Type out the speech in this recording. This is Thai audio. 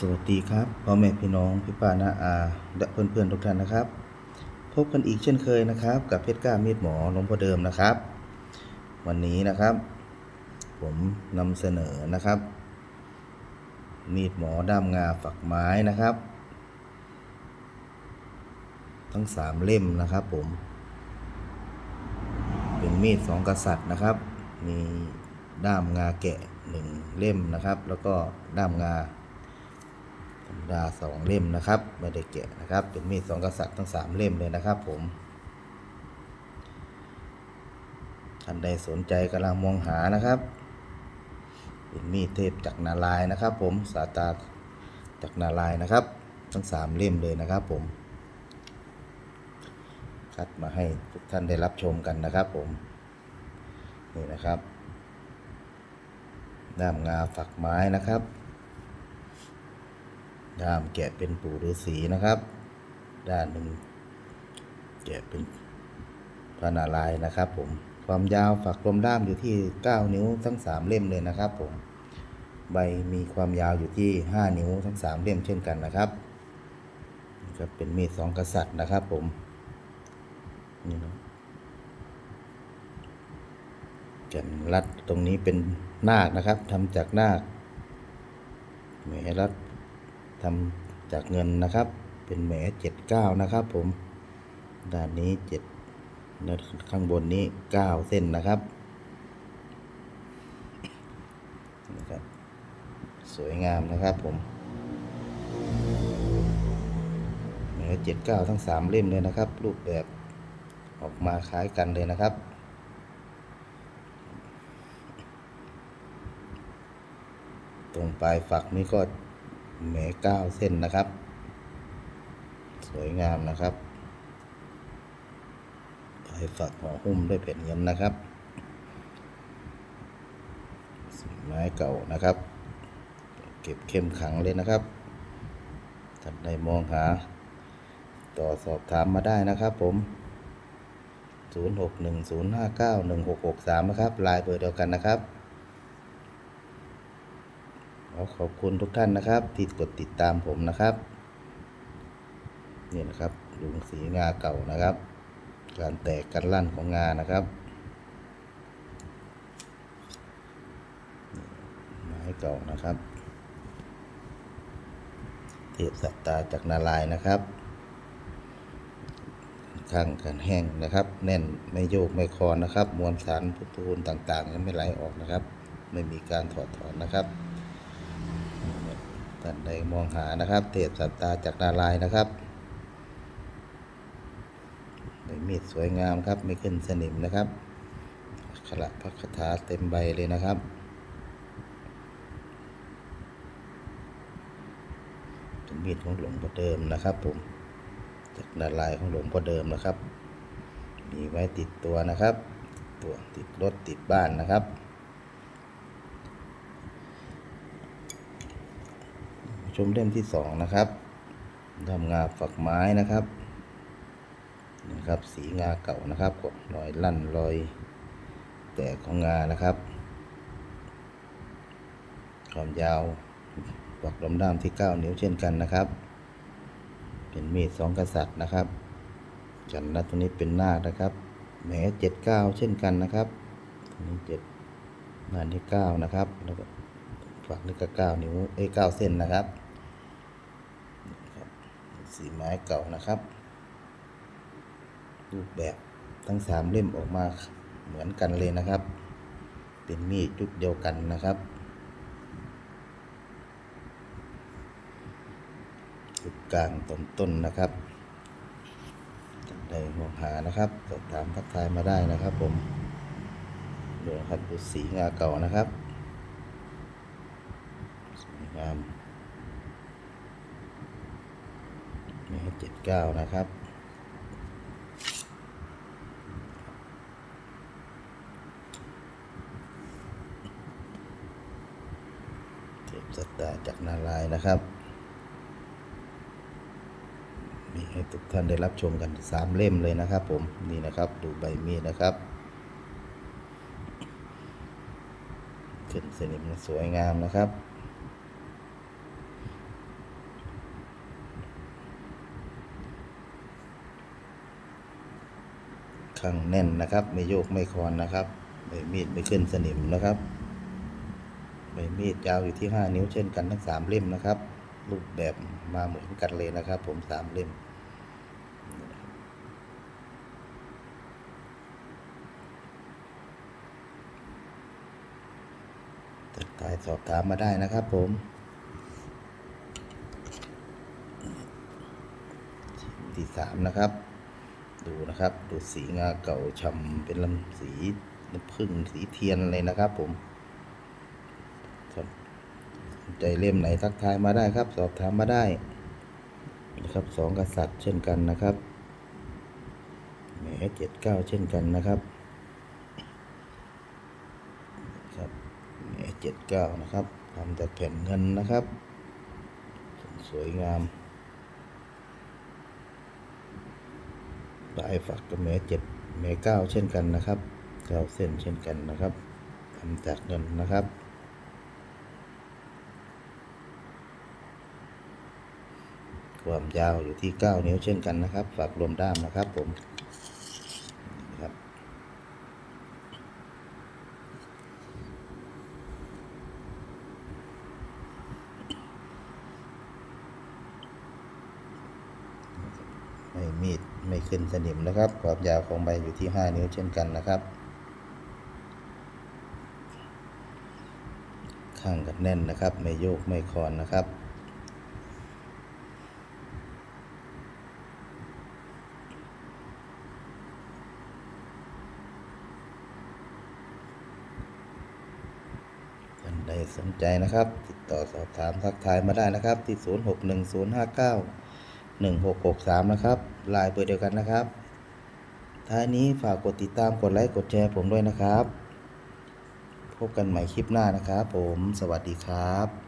สวัสดีครับพ่อแม่พี่น้องพี่ป้าน้าอาและเพื่อนๆทุกท่านนะครับ พบกันอีกเช่นเคยนะครับ กับเพชรกล้ามีดหมอหลวงพ่อเดิมนะครับ วันนี้นะครับ ผมนำเสนอนะครับ มีดหมอด้ามงาฝักไม้นะครับ ทั้งสามเล่มนะครับผม เป็นมีดสองกษัตริย์นะครับ มีด้ามงาแกะหนึ่งเล่มนะครับ แล้วก็ด้ามงา ธรรมดาสองเล่มนะครับไม่ได้แกะนะครับ เป็นมีดสองกษัตริย์ทั้งสามเล่มเลยนะครับ ผมท่านใดสนใจกำลังมองหานะครับ เป็นมีดเทพจากนารายนะครับ ผมสาตาจากนารายนะครับ ทั้งสามเล่มเลยนะครับ ผมคัดมาให้ทุกท่านได้รับชมกันนะครับ ผมนี่นะครับด้ามงาฝักไม้นะครับ ด้ามแกะเป็นปู่ฤาษีนะครับ ด้านหนึ่งแกะเป็นพระนารายณ์นะครับผมความยาวฝักลมด้ามอยู่ที่ 9 นิ้วทั้ง 3 เล่มเลยนะครับผมใบมีความยาวอยู่ที่ 5 นิ้วทั้ง 3 เล่มเช่นกันนะครับนี่ครับเป็นมีดสองกษัตริย์นะครับผมนี่นะแก่นรัดตรงนี้เป็นนาคนะครับทำจากนาคแหมรัด ทำจากเงินนะครับ เป็นแหมเจ็ดเก้านะครับ ผมด้านนี้เจ็ดข้างบนนี้เก้าเส้นนะครับนะครับ สวยงามนะครับผมแหมเจ็ดเก้าทั้งสามเล่มเลยนะครับ รูปแบบออกมาคล้ายกันเลยนะครับตรงปลายฝักนี้ก็ แหมเก้าเส้นนะครับ สวยงามนะครับปลายฝักห่อหุ้มด้วยแผ่นเงินนะครับสีไม้เก่านะครับ เก็บเข้มขังเลยนะครับท่านใดมองหา ต่อสอบถามมาได้นะครับผม 0610591663 นะครับลายเบอร์เดียวกันนะครับ ขอขอบคุณทุกท่านนะครับ ที่กดติดตามผมนะครับนี่นะครับลุงสีงาเก่านะครับ การแตกกันลั่นของงานะครับไม้เก่านะครับ เทพสัตตาจากนารายนะครับข้างกันแห้งนะครับ แน่นไม่โยกไม่คลอนนะครับ มวลสารพุทธูนต่างๆยังไม่ไหลออกนะครับ ไม่มีการถอดถอนนะครับ ท่านใดมองหานะครับ เทพสัตตาจากนารายนะครับในมีดสวยงามครับไม่ขึ้นสนิมนะครับอักขระพระคาถาเต็มใบเลยนะครับ เป็นมีดของหลวงพ่อเดิมนะครับ ผมจากนารายของหลวงพ่อเดิมนะครับ มีไว้ติดตัวนะครับ ตัวติดรถติดบ้านนะครับ ชมเล่มที่สองนะครับทำงาฝักไม้นะครับนะครับ สีงาเก่านะครับกรอยลั่นรอย แตกของงานะครับ ความยาวฝักลมด้ามที่ 9 นิ้วเช่นกันนะครับ เป็นมีดสองกษัตริย์นะครับจันทร์ตรงนี้เป็นนาคนะครับแหมเจ็ดเก้าเช่นกันนะครับตรงนี้เจ็ดงานที่เก้านะครับแล้วก็ฝักนี่ก็เก้านิ้วเอ้เก้าเส้นนะครับ สีไม้เก่านะครับ รูปแบบทั้งสามเล่มออกมาเหมือนกันเลยนะครับ เป็นมีดยุคเดียวกันนะครับ จุดกลางต้นต้นนะครับท่านใดมองหานะครับสอบถามทักทายมาได้นะครับ ผมดูนะครับดูสีงาเก่านะครับสวยงาม นี่เจ็ดเก้านะครับ เทพสัตดาจากนารายนะครับ มีให้ทุกท่านได้รับชมกันสามเล่มเลยนะครับผม นี่นะครับดูใบมีดนะครับขึ้นสนิมสวยงามนะครับ ข้างแน่นนะครับ ไม่โยกไม่คลอนนะครับใบมีดไม่ขึ้นสนิมนะครับใบมีดยาวอยู่ที่ 5 นิ้วเช่นกันทั้ง 3 เล่มนะครับ รูปแบบมาเหมือนกันเลยนะครับ ผม 3 เล่มทักทายสอบถามมาได้นะครับผมที่สามนะครับ ดูนะครับ ดูสีงาเก่าช่ำเป็นลำสีน้ำผึ้งสีเทียนเลยนะครับ ผมสนใจเล่มไหนทักทายมาได้ครับ สอบถามมาได้นะครับสองกษัตริย์เช่นกันนะครับแหมเจ็ดเก้าเช่นกันนะครับครับแหมเจ็ดเก้านะครับทำจากแผ่นเงินนะครับ สวยงาม ปลายฝักก็แม้เจ็ดแม้เก้าเช่นกันนะครับเก้าเส้นเช่นกันนะครับทำจากเงินนะครับความยาวอยู่ที่ 9 นิ้วเช่นกันนะครับ ฝากรวมด้ามนะครับผมครับ ไม่มีดไม่ขึ้นสนิมนะครับ ความยาวของใบอยู่ที่ 5 นิ้วเช่นกันนะครับ ข้างกันแน่นนะครับ ไม่โยกไม่คลอนนะครับ ท่านใดสนใจนะครับ ติดต่อสอบถามทักทายมาได้นะครับที่ 061059 1663 นะครับลายเบอร์เดียวกันนะครับ ท้ายนี้ฝากกดติดตามกดไลค์กดแชร์ผมด้วยนะครับ พบกันใหม่คลิปหน้านะครับผม สวัสดีครับ